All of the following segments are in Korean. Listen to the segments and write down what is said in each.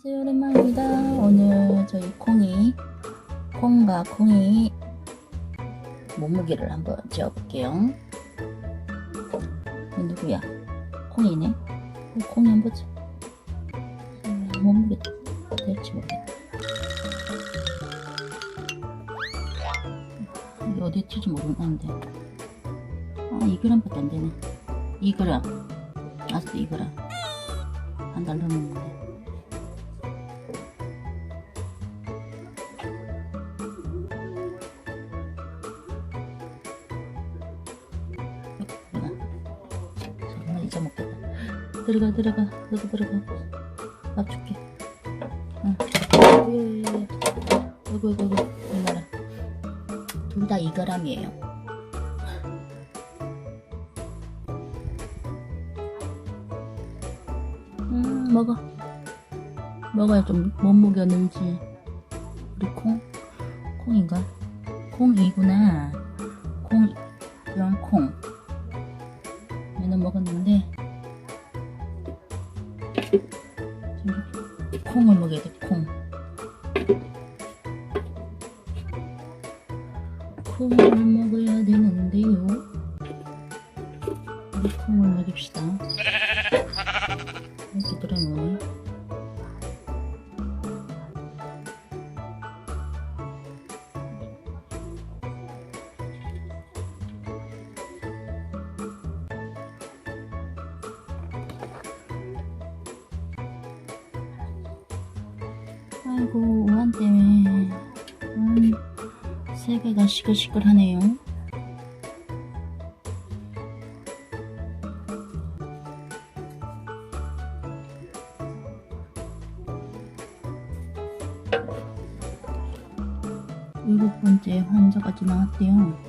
안녕하세요. 오랜만입니다. 오늘 저희 콩이 콩과 콩이 몸무게를 한번 재어볼게요. 이 누구야? 콩이네? 어, 콩이 한번 보자 음, 몸무게 될지 모르겠다 이게 어디 튀지 모르겠는데. 아 2g밖에 안 되네. 2g 아직도 2g 한달 넘었는데. 정 말 잊어먹겠다. 들어가, 들어가, 너도 들어가. 밥 줄게. 응. 예, 여기, 여기. 얼마나. 둘다 2g이에요. 음, 먹어. 먹어야 좀 몸무게가 늘지. 우리 콩? 콩인가? 콩이구나. 콩, 콩을 먹어야 되는데요. 우리 콩을 먹입시다. 이렇게 들어놓네. 아이고 우한 때문에 음, 세계가 시끌시끌하네요. 일곱 번째 환자까지 나왔대요.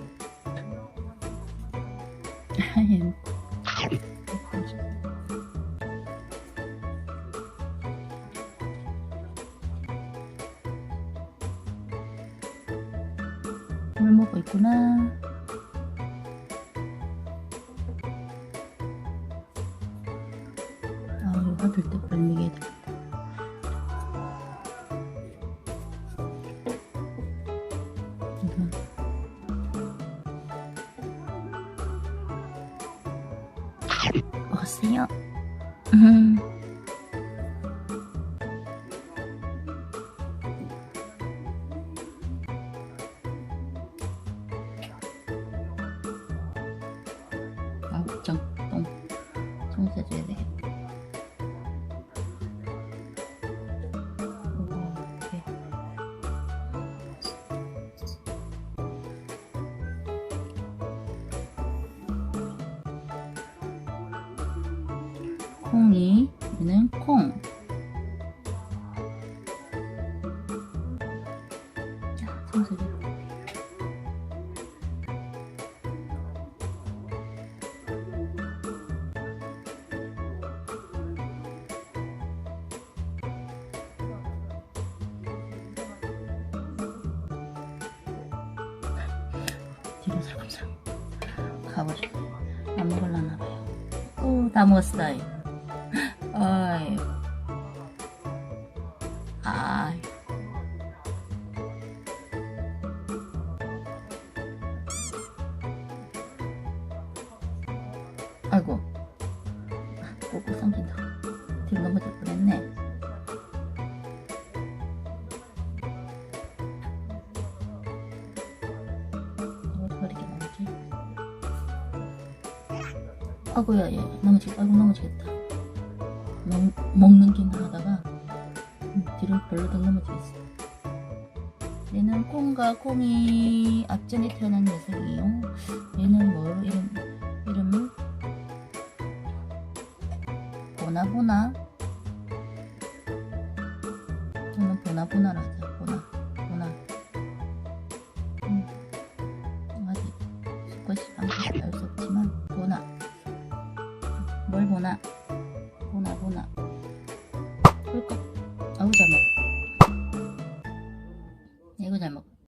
물 먹고 있구나. 아, 이거 받을 때 되겠다. 이거. 먹었어요. 음. 아, 정, 똥. 청소해줘야 되겠다. 콩이, 얘는 콩. 자, 청소해줘. 뒤로 살금살 가보자. 안 먹을라나 봐요. 오, 다 먹었어. 아이. 아이고. 꼬꼬 삼킨다. 뒤로 넘어질 뻔했네. 아구야 얘 넘어지겠다 아이고 넘어지겠다. 먹, 먹는 긴 하다가 음, 뒤로 벌러덩 넘어지겠어. 얘는 콩과 콩이 앞전에 태어난 녀석이에요. 얘는 뭐로 이름, 이름을 보나보나? 저는 보나보나라 하자 뭘 보나 보나 보나 꿀꺽 아우 잘 먹어